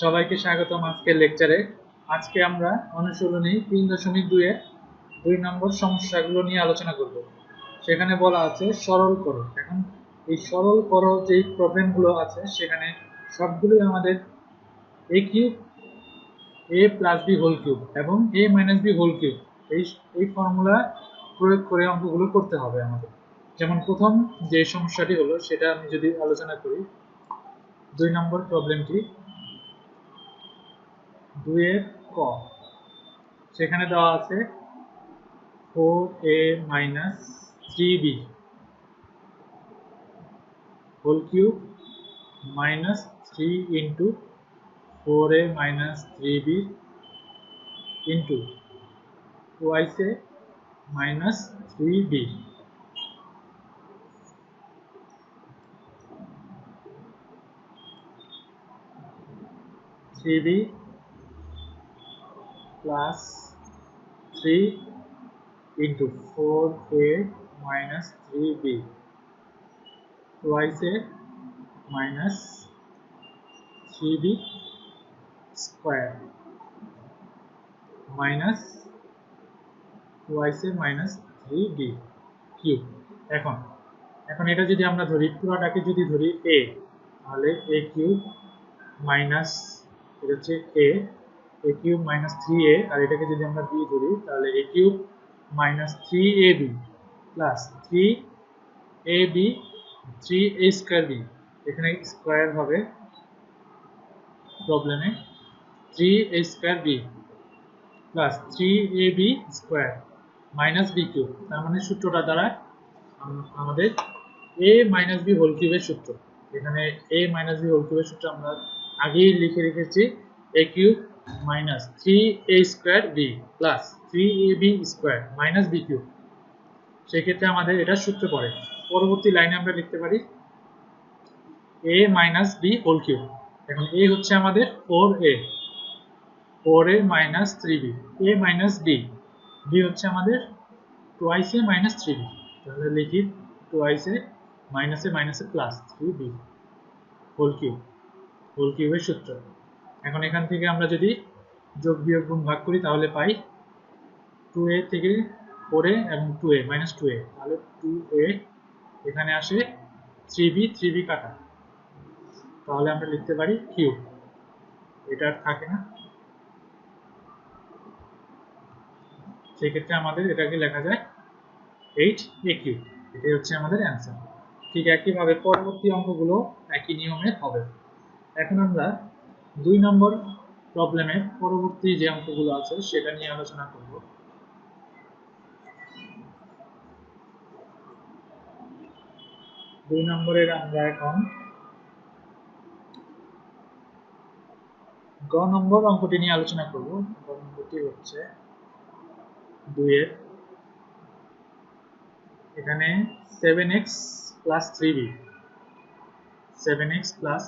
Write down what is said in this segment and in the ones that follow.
সবাইকে স্বাগতম আজকের লেকচারে আজকে আমরা অনুশীলনী তিন দশমিক দুইয়ের দুই নম্বর সমস্যাগুলো নিয়ে আলোচনা করব। সেখানে বলা আছে, সরল করো। এখন এই সরল করো যে প্রবলেমগুলো আছে, সেখানে সবগুলোই আমাদের a cube a plus b whole cube এবং a minus b whole cube এই এই ফর্মুলা প্রয়োগ করে অঙ্কগুলো করতে হবে আমাদের। যেমন প্রথম যে সমস্যাটি হলো, সেটা আমি যদি আলোচনা করি, দুই নম্বর প্রবলেমটি দুইয়ের ক। সেখানে দেওয়া আছে four a minus three b whole cube minus three into four a minus three b into twice a minus three b three b plus 3 into 4a minus 3b twice a minus 3b square minus twice a minus 3b cube এখন এখন এটা যদি আমরা ধরি পুরোটাকে যদি ধরি a তাহলে a cube minus এটা হচ্ছে a a cube minus three a আর এটাকে যদি আমরা বি ধরি, তাহলে a cube minus three a b plus three a b three a square b এখানে স্কোয়ার হবে প্রবলেমে three a square b plus three a b square minus b cube তার মানে সূত্রটা দ্বারা আমাদের এ মাইনাস বি হোল কিউবের সূত্র। এখানে এ মাইনাস বি হোল কিউবের সূত্র আমরা আগেই লিখে রেখেছি। A cube minus 3a square b plus 3ab square minus b cube সেক্ষেত্রে আমাদের এটা সূত্র পড়ে পরবর্তী লাইনে আমরা লিখতে পারি a minus b whole cube এখন a হচ্ছে আমাদের 4a 4a minus 3b a minus b b হচ্ছে আমাদের twice a minus 3b তাহলে লিখি twice a minus a minus a plus 3b whole cube whole cube এর সূত্র এখন এখান থেকে আমরা যদি যোগ বিয়োগ গুণ ভাগ করি, তাহলে পাই টু এ থেকে ফোর এ এবং two a minus two a তাহলে টু এ এখানে আসে থ্রি বি থ্রি বি কাটা। তাহলে আমরা লিখতে পারি কিউ এটা আর থাকে না। সেক্ষেত্রে আমাদের এটাকে লেখা যায় এইট এ কিউ এটাই হচ্ছে আমাদের অ্যান্সার ঠিক একইভাবে পরবর্তী অঙ্কগুলো একই নিয়মে হবে। এখন আমরা দুই নম্বর প্রবলেমের পরবর্তী যে অঙ্কগুলো আছে, সেটা নিয়ে আলোচনা করব। দুই নম্বরের আমরা এখন গ নম্বর অঙ্কটি নিয়ে আলোচনা করব। গ নম্বরটি হচ্ছে দুইয়ের। এখানে seven x plus three b seven x plus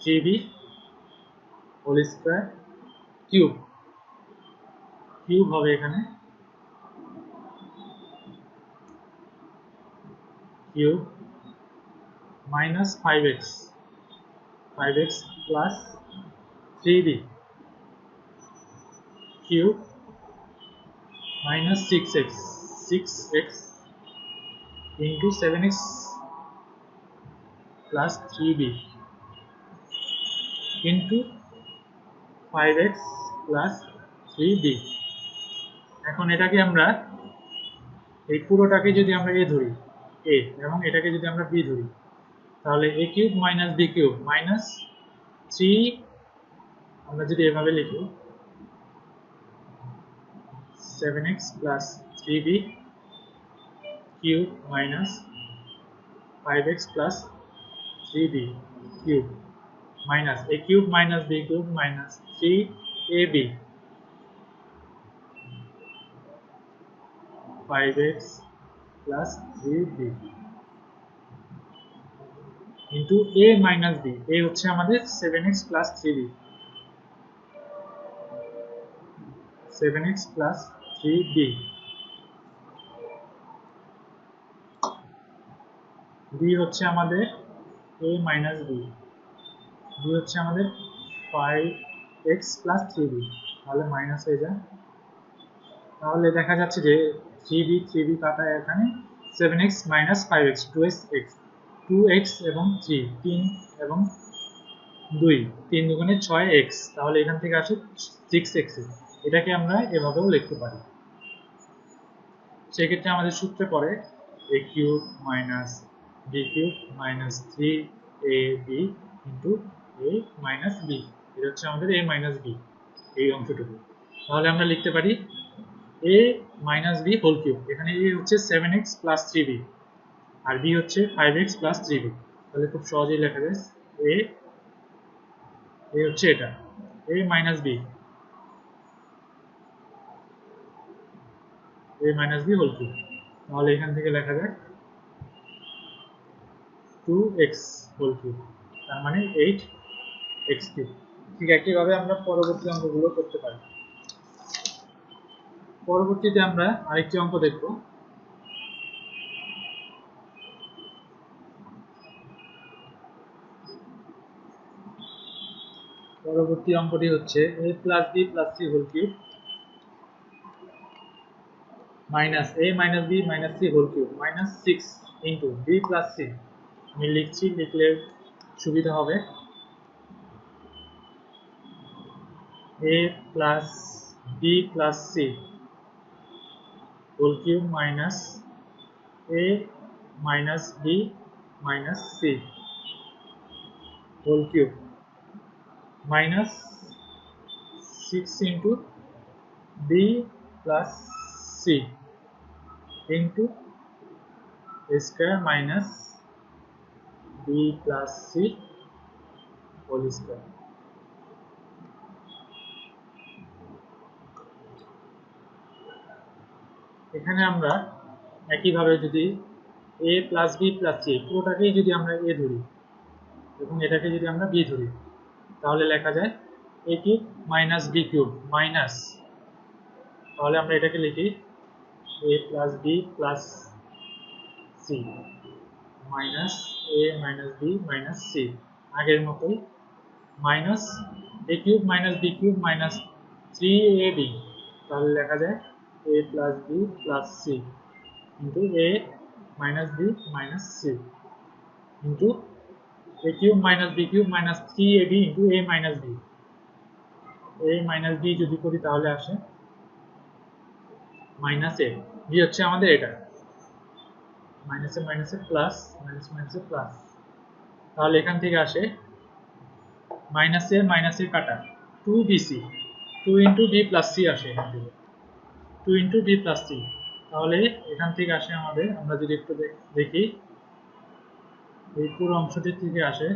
three b whole square cube cube হবে এখানে। Cube minus five x five x plus three b cube minus six x six x into seven x plus three b into 5x plus 3b এখন এটাকে আমরা, এই পুরোটাকে যদি আমরা a ধরি, a, এবং এটাকে যদি আমরা b ধরি, তাহলে a cube minus b cube minus 3 আমরা যদি এভাবে লিখি 7x plus 3b cube minus 5x plus 3b cube minus a cube minus b cube minus 3ab 5x plus 3b into a minus b a হচ্ছে আমাদের 7x plus 3b 7x plus 3b b হচ্ছে আমাদের a minus b দুই হচ্ছে আমাদের five x plus three b তাহলে minus হয়ে যায়। তাহলে দেখা যাচ্ছে যে থ্রি বি থ্রি বি কাটা এখানে seven x minus five x two x x two x এবং থ্রি তিন এবং দুই, তিন দুগুণে ছয় এক্স তাহলে এখান থেকে আসে সিক্স এক্স এটাকে আমরা এভাবেও লিখতে পারি। সেক্ষেত্রে আমাদের সূত্রে পড়ে a cube minus b cube minus three a b into a minus b এটা হচ্ছে আমাদের এ মাইনাস বি এই অংশটুকু। তাহলে আমরা লিখতে পারি a minus b whole cube এখানে এ হচ্ছে seven x plus three b আর বি হচ্ছে five x plus three b তাহলে খুব সহজেই লেখা যায় এ এ হচ্ছে এটা a minus b a minus b whole cube তাহলে এখান থেকে লেখা যায় টু এক্স হোল কিউব তার মানে এইট এক্স কিউব ঠিক একইভাবে আমরা পরবর্তী অঙ্কগুলো করতে পারি। পরবর্তীতে আমরা আরেকটি অঙ্ক দেখব। পরবর্তী অঙ্কটি হচ্ছে a plus b plus c whole cube minus a minus b minus c whole cube minus six into b plus c আমি লিখছি, লিখলে সুবিধা হবে। A plus b plus c whole cube minus a minus b minus c whole cube minus 6 into b plus c into a square minus b plus c whole square এখানে আমরা একইভাবে যদি a plus b plus c পুরোটাকেই যদি আমরা a ধরি এবং এটাকে যদি আমরা b ধরি, তাহলে লেখা যায় a cube minus b cube minus তাহলে আমরা এটাকে লিখি a plus b plus c minus a minus b minus c আগের মতোই minus a cube minus b cube minus three a b তাহলে লেখা যায় a plus b plus c into a minus b minus c into a cube minus b cube minus 3ab into a minus b. A minus b যদি করি তাহলে আসে minus a. B হচ্ছে আমাদের এটা। মাইনাসে মাইনাসে প্লাস মাইনাস মাইনাসে প্লাস তাহলে এখান থেকে আসে মাইনাসে মাইনাসে কাটা। Two bc two into b plus c আসে এখান থেকে। Two into b plus c তাহলে এখান থেকে আসে আমাদের, আমরা যদি একটু দেখি, এই পুরো অংশটি থেকে আসে।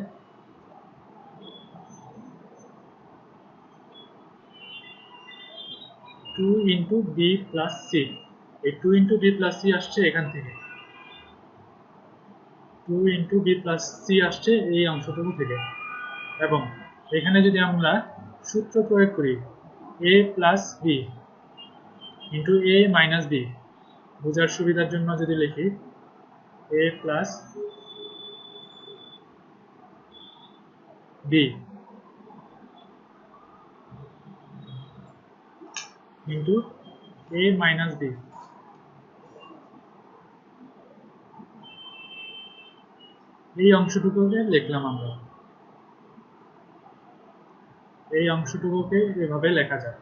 Two into b plus c এই two into b plus c আসছে এখান থেকে। Two into b plus c আসছে এই অংশটুকু থেকে। এবং এখানে যদি আমরা সূত্র প্রয়োগ করি a plus b into a minus b বোঝার সুবিধার জন্য যদি লিখি a plus b into a minus b এই অংশটুকুকে লিখলাম আমরা। এই অংশটুকুকে এভাবে লেখা যায়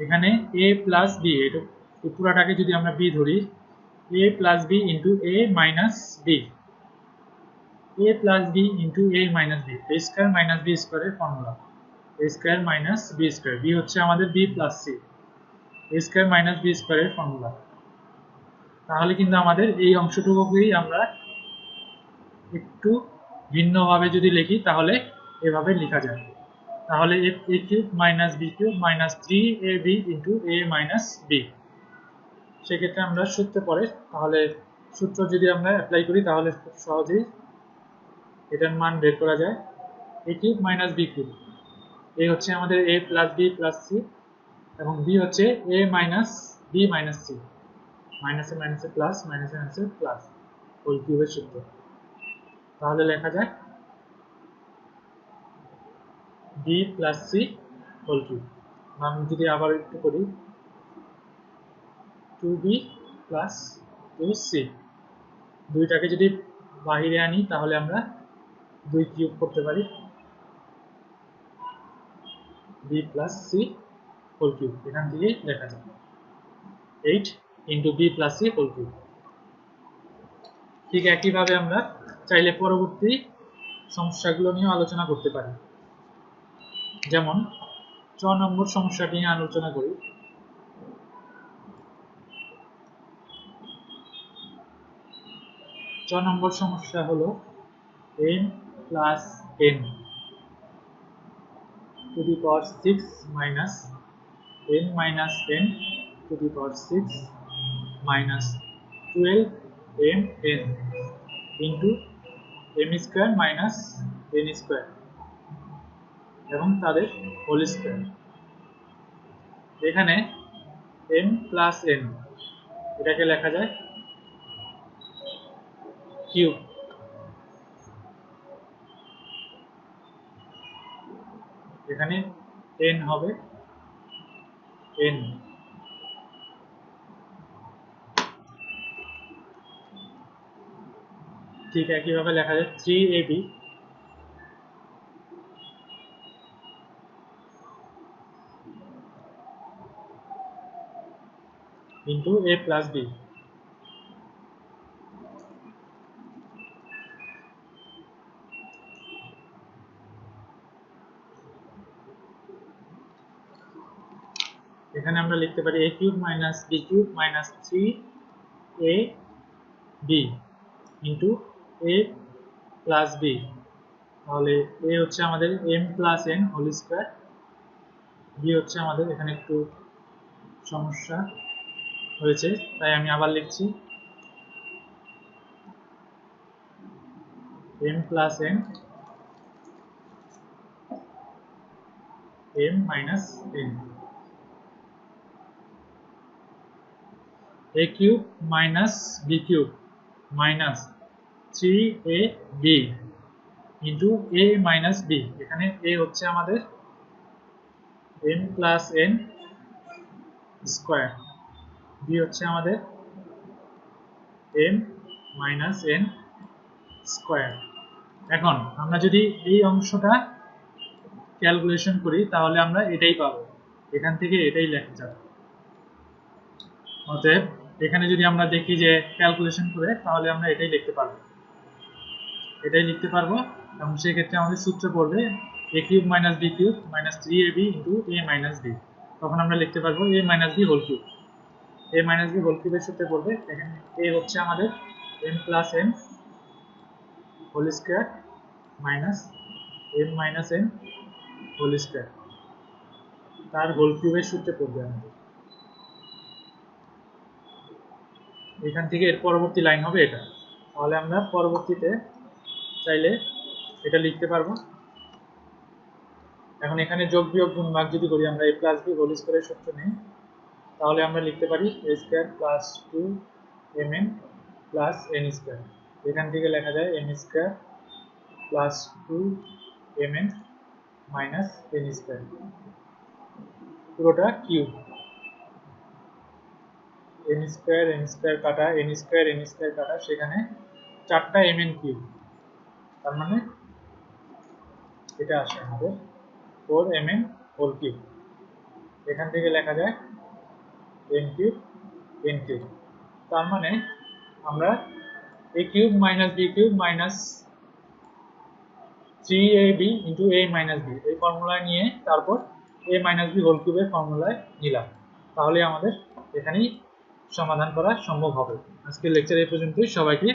এখানে a প্লাস বি এটা পুরাটাকে যদি আমরা b ধরি plus b into a minus b a plus b into a minus b a square minus b square এর formula a square minus b square b হচ্ছে আমাদের plus c a square minus b square এর formula তাহলে কিন্তু আমাদের এই অংশটুকুকেই আমরা একটু ভিন্নভাবে যদি লিখি তাহলে এভাবে লেখা যায় তাহলে a cube minus b cube minus three a b into a minus b সেক্ষেত্রে আমরা সূত্র পরে তাহলে সূত্র যদি আমরা অ্যাপ্লাই করি, তাহলে খুব সহজেই এটার মান বের করা যায়। A cube minus b cube a হচ্ছে আমাদের a plus b plus c এবং বি হচ্ছে a minus b minus c মাইনাসে মাইনাসে প্লাস মাইনাসে মাইনাসে প্লাস হোল কিউবের সূত্র। তাহলে লেখা যায় b plus c whole cube আমি যদি আবার একটু করি দুইটাকে যদি বাহিরে আনি, তাহলে আমরা দুই কিউব করতে পারি। B plus c whole cube এখান থেকে লেখা যায় eight into b plus c whole cube ঠিক একইভাবে আমরা চাইলে পরবর্তী সমস্যাগুলো নিয়ে আলোচনা করতে পারি। যেমন, ছ নম্বর সমস্যাটি নিয়ে আলোচনা করি। ছ নম্বর সমস্যা হলো n plus n to the power six minus n minus n to the power six minus twelve m n into m square minus n square এবং তাদের হোল স্কোয়ার এখানে m প্লাস এন এটাকে লেখা যায় কিউব এখানে N হবে n ঠিক একইভাবে লেখা যায় three a into a plus b এখানে আমরা লিখতে পারি a cube minus b cube minus three a b into a plus b তাহলে a হচ্ছে আমাদের m plus n whole square b হচ্ছে আমাদের এখানে একটু সমস্যা। হয়েছে, তাই আমি আবার লিখছি। M plus n, m minus n a cube minus b cube minus three a b into a minus b এখানে এ হচ্ছে আমাদের m plus n square b হচ্ছে আমাদের এম মাইনাস এন স্কোয়ার এখন আমরা যদি এই অংশটা ক্যালকুলেশন করি, তাহলে আমরা এটাই পাবো। এখান থেকে এটাই লেখা যাবে। অতএব এখানে যদি আমরা দেখি যে ক্যালকুলেশন করে, তাহলে আমরা এটাই লিখতে পারব। এটাই লিখতে পারব এবং সেক্ষেত্রে আমাদের সূত্র পড়বে a cube minus b cube minus three a b into a minus b তখন আমরা লিখতে পারব a minus b whole cube a minus b whole কিউবের সূত্রে পড়বে এখানে এ হচ্ছে আমাদের m plus n whole square minus m minus n whole square তার হোল কিউবের সূত্রে পড়বে আমাদের। এখান থেকে এর পরবর্তী লাইন হবে এটা। তাহলে আমরা পরবর্তীতে চাইলে এটা লিখতে পারব। এখন এখানে যোগ বিয়োগ গুণ ভাগ যদি করি, আমরা এ প্লাস বি হোল স্কোয়ারের সূত্র নেই। তাহলে আমরা লিখতে পারি A square plus two M N plus N square এখান থেকে লেখা যায় N square plus two M N minus N square পুরোটা cube N square N square কাটা এন স্কোয়ার এন স্কোয়ার কাটা, সেখানে চারটা এম এন কিউব তার মানে এটা আসে আমাদের four M N whole cube এখান থেকে লেখা যায় এন কিউব তার মানে আমরা A cube minus B cube minus three A B into A minus B এই ফর্মুলায় নিয়ে তারপর এ মাইনাস বি হোল কিউবের ফর্মুলায় নিলাম। তাহলে আমাদের এখানেই সমাধান করা সম্ভব হবে। আজকের লেকচার এই পর্যন্তই। সবাইকে